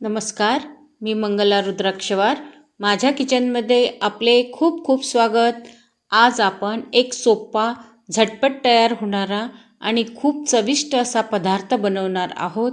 नमस्कार मी मंगला रुद्राक्षवार. माझ्या किचनमध्ये आपले खूप खूप स्वागत. आज आपण एक सोपा झटपट तयार होणारा आणि खूप चविष्ट असा पदार्थ बनवणार आहोत.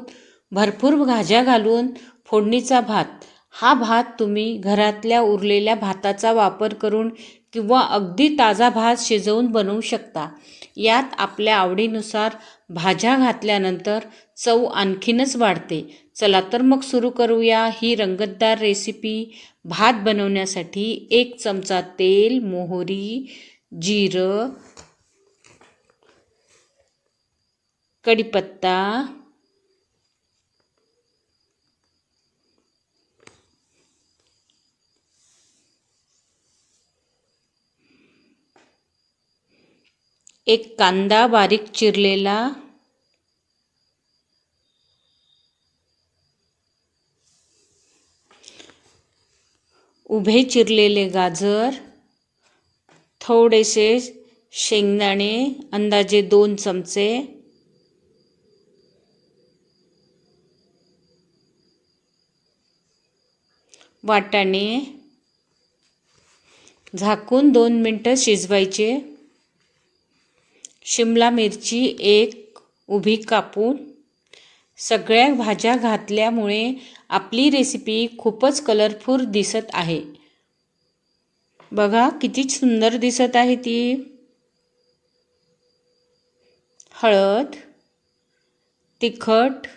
भरपूर भाज्या घालून फोडणीचा भात. हा भात तुम्ही घरातल्या उरलेल्या भाताचा वापर करून किंवा अगदी ताजा भात शिजवून बनवू शकता. यात आपल्या आवडीनुसार भाज्या घातल्यानंतर चव आणखीनच वाढते. चला तर मग सुरू करूया ही रंगतदार रेसिपी. भात बनवण्यासाठी एक चमचा तेल मोहरी जिरं कढीपत्ता एक कांदा बारीक चिरलेला. उभे चिरलेले गाजर. थोडेसे शेंगदाणे अंदाजे दोन चमचे. वाटाणे झाकून दोन मिनटं शिजवायचे. शिमला मिरची एक उभी कापून सगळ्या भाज्या घातल्यामुळे आपली रेसिपी खूपच कलरफुल दिसत आहे. बघा किती सुंदर दिसत आहे ती. हळद तिखट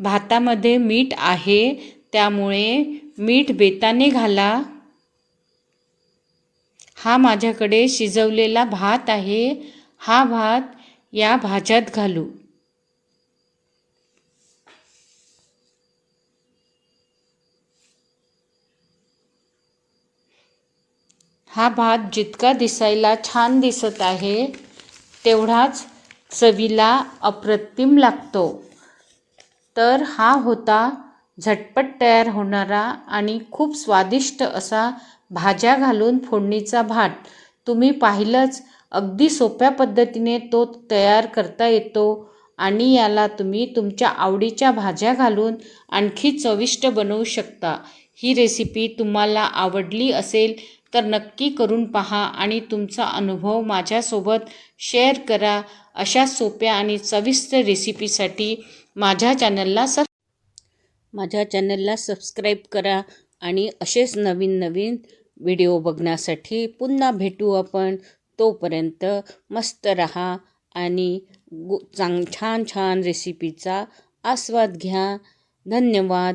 भातामध्ये मीठ आहे त्यामुळे मीठ बेताने घाला. हा माझ्याकडे शिजवलेला भात आहे. हा भात या भाज्यात घालू. हा भात जितका दिसायला छान दिसत आहे तेवढाच चवीला अप्रतिम लागतो. तर हा होता झटपट तयार होणारा आणि खूप स्वादिष्ट असा भाज्या घालून फोडणीचा भात. तुम्ही पाहिलंच अगदी सोप्या पद्धतीने तो तयार करता येतो आणि याला तुम्ही तुमच्या आवडीच्या भाज्या घालून आणखी चविष्ट बनवू शकता. ही रेसिपी तुम्हाला आवडली असेल तर नक्की करून पहा आणि तुमचा अनुभव माझ्यासोबत शेअर करा. अशा सोप्या आणि चविष्ट रेसिपीसाठी माझ्या चॅनलला सब माझ्या चॅनलला सबस्क्राईब करा आणि असेच नवीन नवीन व्हिडिओ बघण्यासाठी पुन्हा भेटू आपण. तोपर्यंत मस्त रहा आणि गु चांग छान छान रेसिपीचा आस्वाद घ्या. धन्यवाद.